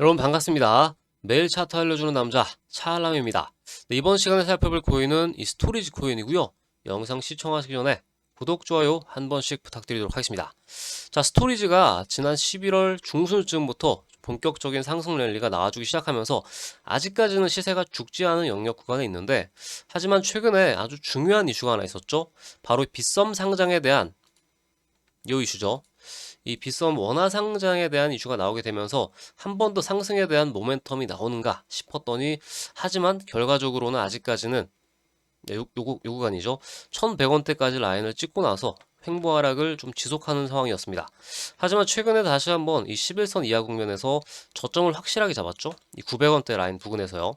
여러분 반갑습니다. 매일 차트 알려주는 남자 차알람입니다. 네, 이번 시간에 살펴볼 코인은 이 스토리지 코인이고요. 영상 시청하시기 전에 구독, 좋아요 한 번씩 부탁드리도록 하겠습니다. 자, 스토리지가 지난 11월 중순쯤부터 본격적인 상승 랠리가 나와주기 시작하면서 아직까지는 시세가 죽지 않은 영역 구간에 있는데 하지만 최근에 아주 중요한 이슈가 하나 있었죠. 바로 빗썸 상장에 대한 이 이슈죠. 이 빗썸 원화 상장에 대한 이슈가 나오게 되면서 한 번 더 상승에 대한 모멘텀이 나오는가 싶었더니 하지만 결과적으로는 아직까지는 네, 요, 요, 구- 요 구간이죠. 1100원대까지 라인을 찍고 나서 횡보 하락을 좀 지속하는 상황이었습니다. 하지만 최근에 다시 한번 이 11선 이하 국면에서 저점을 확실하게 잡았죠. 이 900원대 라인 부근에서요.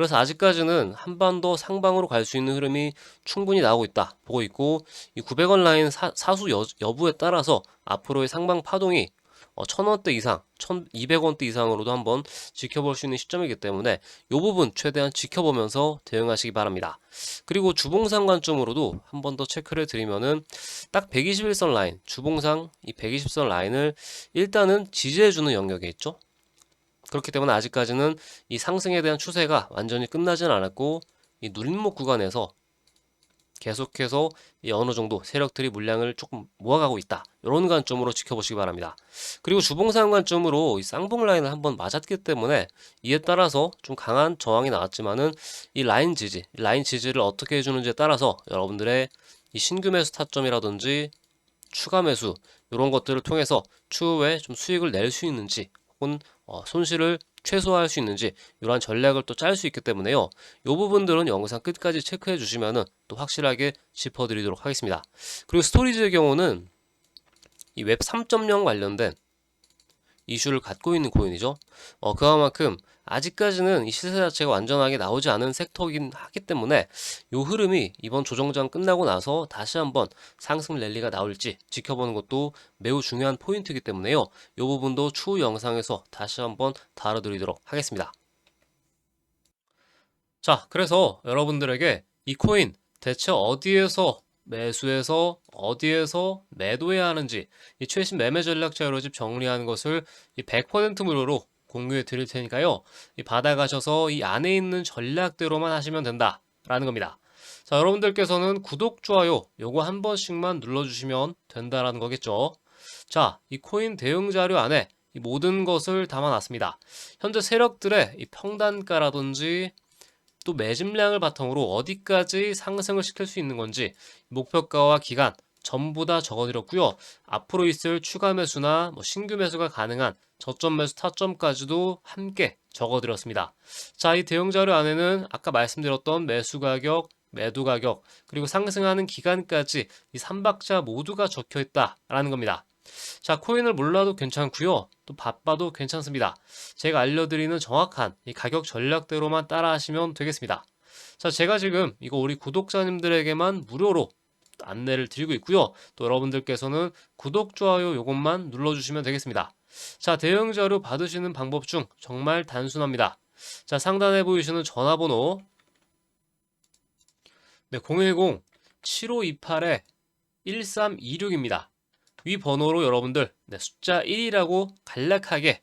그래서 아직까지는 한반도 상방으로 갈 수 있는 흐름이 충분히 나오고 있다 보고 있고 이 900원 라인 사, 수 여, 여부에 따라서 앞으로의 상방 파동이 어, 1000원대 이상, 1200원대 이상으로도 한번 지켜볼 수 있는 시점이기 때문에 이 부분 최대한 지켜보면서 대응하시기 바랍니다. 그리고 주봉상 관점으로도 한 번 더 체크를 드리면은 딱 121선 라인, 주봉상 이 120선 라인을 일단은 지지해주는 영역에 있죠. 그렇기 때문에 아직까지는 이 상승에 대한 추세가 완전히 끝나진 않았고 이 누림목 구간에서 계속해서 이 어느 정도 세력들이 물량을 조금 모아가고 있다. 이런 관점으로 지켜보시기 바랍니다. 그리고 주봉상 관점으로 이 쌍봉 라인을 한번 맞았기 때문에 이에 따라서 좀 강한 저항이 나왔지만은 이 라인 지지, 라인 지지를 어떻게 해주는지에 따라서 여러분들의 이 신규 매수 타점이라든지 추가 매수 이런 것들을 통해서 추후에 좀 수익을 낼 수 있는지 혹은 어, 손실을 최소화할 수 있는지 이러한 전략을 또 짤 수 있기 때문에요. 이 부분들은 영상 끝까지 체크해 주시면은 또 확실하게 짚어드리도록 하겠습니다. 그리고 스토리지의 경우는 이 웹 3.0 관련된 이슈를 갖고 있는 코인이죠. 어, 그만큼 아직까지는 이 시세 자체가 완전하게 나오지 않은 섹터이긴 하기 때문에 이 흐름이 이번 조정장 끝나고 나서 다시 한번 상승 랠리가 나올지 지켜보는 것도 매우 중요한 포인트이기 때문에요. 이 부분도 추후 영상에서 다시 한번 다뤄드리도록 하겠습니다. 자, 그래서 여러분들에게 이 코인 대체 어디에서 매수해서 어디에서 매도해야 하는지 이 최신 매매 전략 자료집 정리하는 것을 이 100% 무료로 공유해 드릴 테니까요. 이 받아가셔서 이 안에 있는 전략대로만 하시면 된다라는 겁니다. 자, 여러분들께서는 구독, 좋아요 요거 한 번씩만 눌러주시면 된다라는 거겠죠. 자, 이 코인 대응 자료 안에 이 모든 것을 담아놨습니다. 현재 세력들의 이 평단가라든지 또 매집량을 바탕으로 어디까지 상승을 시킬 수 있는 건지 목표가와 기간 전부 다 적어드렸고요. 앞으로 있을 추가 매수나 뭐 신규 매수가 가능한 저점 매수 타점까지도 함께 적어드렸습니다. 자, 이 대응 자료 안에는 아까 말씀드렸던 매수 가격, 매도 가격, 그리고 상승하는 기간까지 이 3박자 모두가 적혀 있다라는 겁니다. 자, 코인을 몰라도 괜찮고요. 또 바빠도 괜찮습니다. 제가 알려드리는 정확한 이 가격 전략대로만 따라하시면 되겠습니다. 자, 제가 지금 이거 우리 구독자님들에게만 무료로 안내를 드리고 있고요. 또 여러분들께서는 구독, 좋아요 요것만 눌러주시면 되겠습니다. 자, 대응 자료 받으시는 방법 중 정말 단순합니다. 자, 상단에 보이시는 전화번호 네, 010-7528-1326입니다. 위 번호로 여러분들 네, 숫자 1이라고 간략하게